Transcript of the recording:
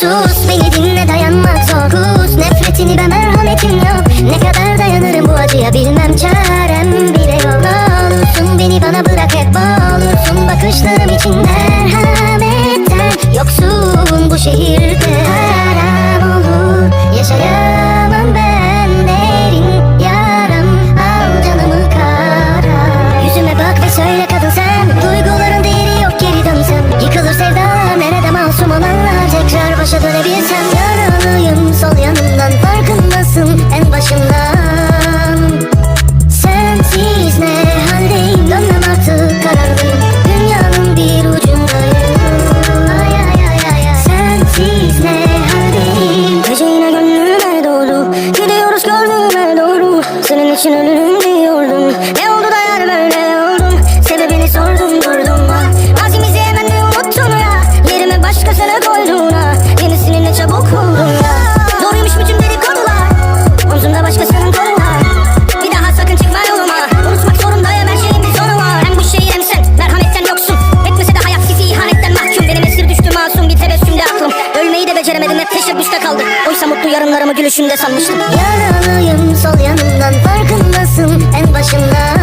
sus Beni dinle dayanmak zor. Kus nefretini ben merhametinle ok Ne kadar dayanırım bu acıya bilmem. Çarem bile yok. Ne olursun beni bana bırak hep bağlısın Bakışlarım için Action Beceremedim hep teşebbüste kaldı Oysa mutlu yarınlarımı gülüşümde sanmıştım. Yaralıyım sol yanından farkındasın. En başında